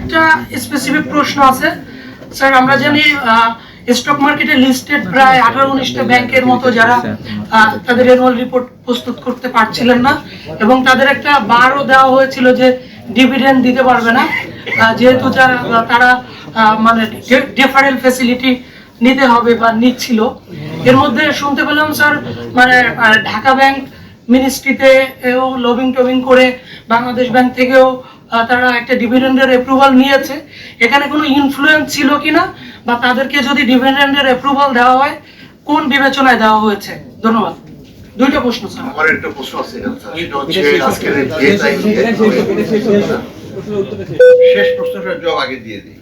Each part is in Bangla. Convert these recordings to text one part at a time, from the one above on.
একটা স্পেসিফিক প্রশ্ন আছে। স্যার, আমরা জানি স্টক মার্কেটে লিস্টেড প্রায় আঠারো উনিশটা ব্যাংকের মতো যারা তাদের অ্যানুয়াল রিপোর্ট প্রস্তুত করতে পারছিলেন না এবং তাদের একটা বারও দেওয়া হয়েছিল যে ডিভিডেন্ড দিতে পারবে না। যেহেতু যারা, তারা মানে ডিফারেন্ট ফেসিলিটি নিতে হবে বা নিচ্ছিল। এর মধ্যে শুনতে পেলাম, স্যার মানে ঢাকা ব্যাংক মিনিস্ট্রিতে এও লবিং টবিং করে, বাংলাদেশ ব্যাংক থেকেও তারা একটা ডিভিডেন্ডের অ্যাপ্রুভাল নিয়েছে। এখানে কোনো ইনফ্লুয়েন্স ছিল কিনা বা তাদেরকে যদি ডিভিডেন্ডের অ্যাপ্রুভাল দেওয়া হয় কোন বিবেচনায় দেওয়া হয়েছে? ধন্যবাদ। দুইটা প্রশ্ন স্যার। আমার একটা প্রশ্ন আছে সেটা হচ্ছে আজকের শেষ প্রশ্নটার জবাব আগে দিয়ে দিই।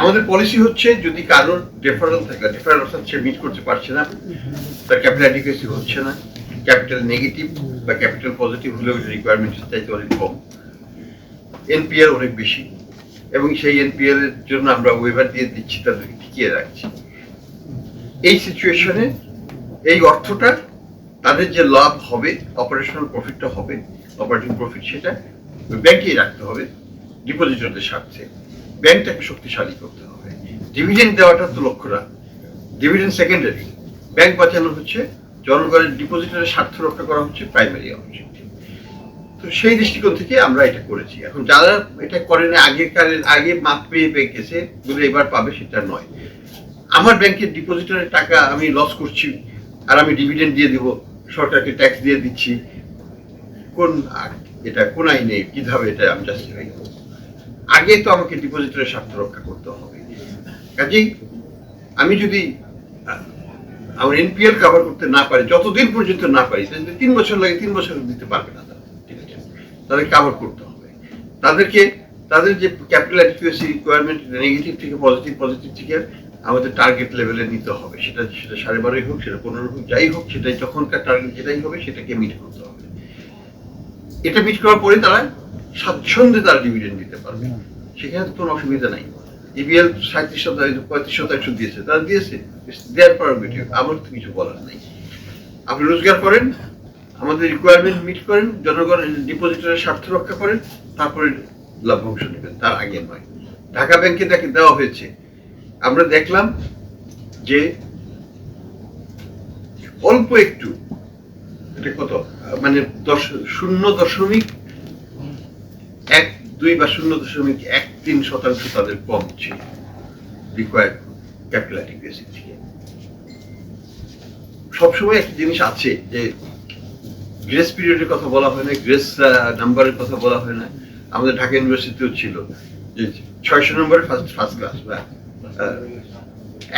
আমাদের পলিসি হচ্ছে যদি কারোর ডেফারেল থাকে অর্থাৎ মিট করতে পারছে না তার ক্যাপিটাল হচ্ছে না ক্যাপিটাল নেগেটিভ বা ক্যাপিটাল পজিটিভ হলেও রিকোয়ারমেন্টের চাইতে অনেক কম। এনপিএল অনেক বেশি এবং সেই এনপিএল এর জন্য আমরা ওয়েভার দিয়ে দিচ্ছি তাদেরকে টিকিয়ে রাখছি। এই সিচুয়েশনে এই অর্থটা তাদের যে লাভ হবে অপারেশনাল প্রফিটটা হবে অপারেটিং প্রফিট সেটা ব্যাংকেই রাখতে হবে ডিপোজিটরদের স্বার্থে। ব্যাংকটাকে শক্তিশালী করতে হবে। ডিভিডেন্ড দেওয়াটা তো লক্ষ্য না ডিভিডেন্ড সেকেন্ডারি ব্যাংক বাঁচানো হচ্ছে জনগণের ডিপোজিটরের স্বার্থ রক্ষা করা হচ্ছে প্রাইমারি অবজেক্টিভ তো সেই দৃষ্টিকোণ থেকে আমরা এটা করেছি। এখন যারা এটা করেন, আগেকার, আগে মাপ পেয়ে পেয়ে গেছে, বলে এবার পাবে সেটা নয়। আমার ব্যাংকের ডিপোজিটরের টাকা আমি লস করছি, আর আমি ডিভিডেন্ড দিয়ে দিব, সরকারকে ট্যাক্স দিয়ে দিচ্ছি। কোন এটা, কোন আইনে কীভাবে এটা আমি জাস্টিফাই করব? আগে তো আমাকে ডিপোজিটরের স্বার্থ রক্ষা করতে হবে। কাজেই আমি যদি আমার এনপিএল কভার করতে না পারি, যতদিন পর্যন্ত না পারি তিন বছর লাগে, তিন বছর দিতে পারবে না তারা, ঠিক আছে? তাদের কভার করতে হবে। তাদেরকে, তাদের যে ক্যাপিটাল অ্যাডিকুয়েসি রিকোয়ারমেন্ট নেগেটিভ থেকে পজিটিভ পজিটিভ থেকে আমাদের টার্গেট লেভেলে নিতে হবে। সেটা সেটা সাড়ে বারোই হোক, সেটা পনেরো হোক, যাই হোক, সেটাই যখনকার টার্গেট যেটাই হবে, সেটাকে মিট করতে হবে। এটা মিট করার পরে তারা স্বাচ্ছন্দ্যে তারা ডিভিডেন্ড দিতে পারবে। সেখানে তো কোনো অসুবিধা নাই। ইবিএল সাঁত্রিশ শতাংশ, পঁয়ত্রিশ শতাংশ দিয়েছে। তারা দিয়েছে দেয়ার পারমিটিভ আমার তো কিছু বলার নেই। আপনি রোজগার করেন, আমাদের রিকোয়ারমেন্ট মিট করেন জনগণের ডিপোজিটরের স্বার্থ রক্ষা করেন, তারপরে লাভ্যাংশ নেবেন, তার আগে নয়। ঢাকা ব্যাংকে তাকে দেওয়া হয়েছে। আমরা দেখলাম যে অল্প একটু, এটা কত? মানে দশ, শূন্য দশমিক এক, দুই বা শূন্য দশমিক এক তিন শতাংশ তাদের কম ছিল। রিকোয়ার্ড ক্যাপিটাল অ্যাডিকুয়েসি থেকে সবসময় একটা জিনিস আছে যে গ্রেস পিরিয়ডের কথা বলা হয় না, গ্রেস নাম্বারের কথা বলা হয় না। আমাদের ঢাকা ইউনিভার্সিটিতেও ছিল যে ছয়শো নম্বরের ফার্স্ট ফার্স্ট ক্লাস বা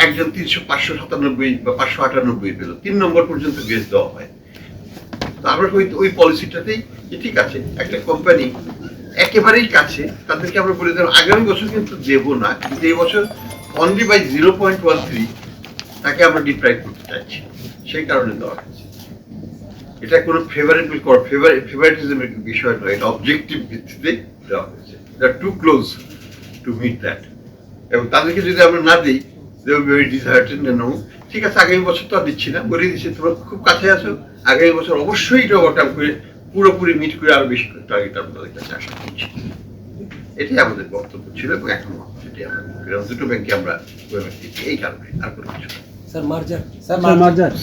একজন তিনশো পাঁচশো সাতানব্বই বা পাঁচশো আটানব্বই পেল। তিন নম্বর পর্যন্ত গ্রেস দেওয়া হয়। তো আমরা ওই ওই পলিসিটাতেই ঠিক আছে, একটা কোম্পানি একেবারেই কাছে, তাদেরকে আমরা বলে দিলাম আগামী বছর কিন্তু দেবো না, কিন্তু এই বছর only by zero point one three তাকে আমরা ডিপ্রাইভ করতে চাইছি। সেই কারণে দেওয়া হয়েছে। এটা কোনো ফেভারেবল কর ফেভার ফেভারিটিজমের বিষয় নয়, এটা অবজেক্টিভ ভিত্তিতে দেওয়া হয়েছে। To close to meet that এবং তাদেরকে যদি আমরা না দিই they will very disheartened no ঠিক আছে, আগামী বছর তো আর দিচ্ছি না বলে দিচ্ছি, তোমরা খুব কাছে আছো, আগামী বছর অবশ্যই এটা ওভারকাম করে পুরোপুরি মিট করে আরও বেশি টার্গেট আমরা তাদের কাছে আশা করছি এটাই আমাদের বক্তব্য ছিল এবং এখন সেটি আমরা। দুটো ব্যাংকে আমরা এই কারণে আর কোনো কিছু না। Sir মার্জার sir মার্জার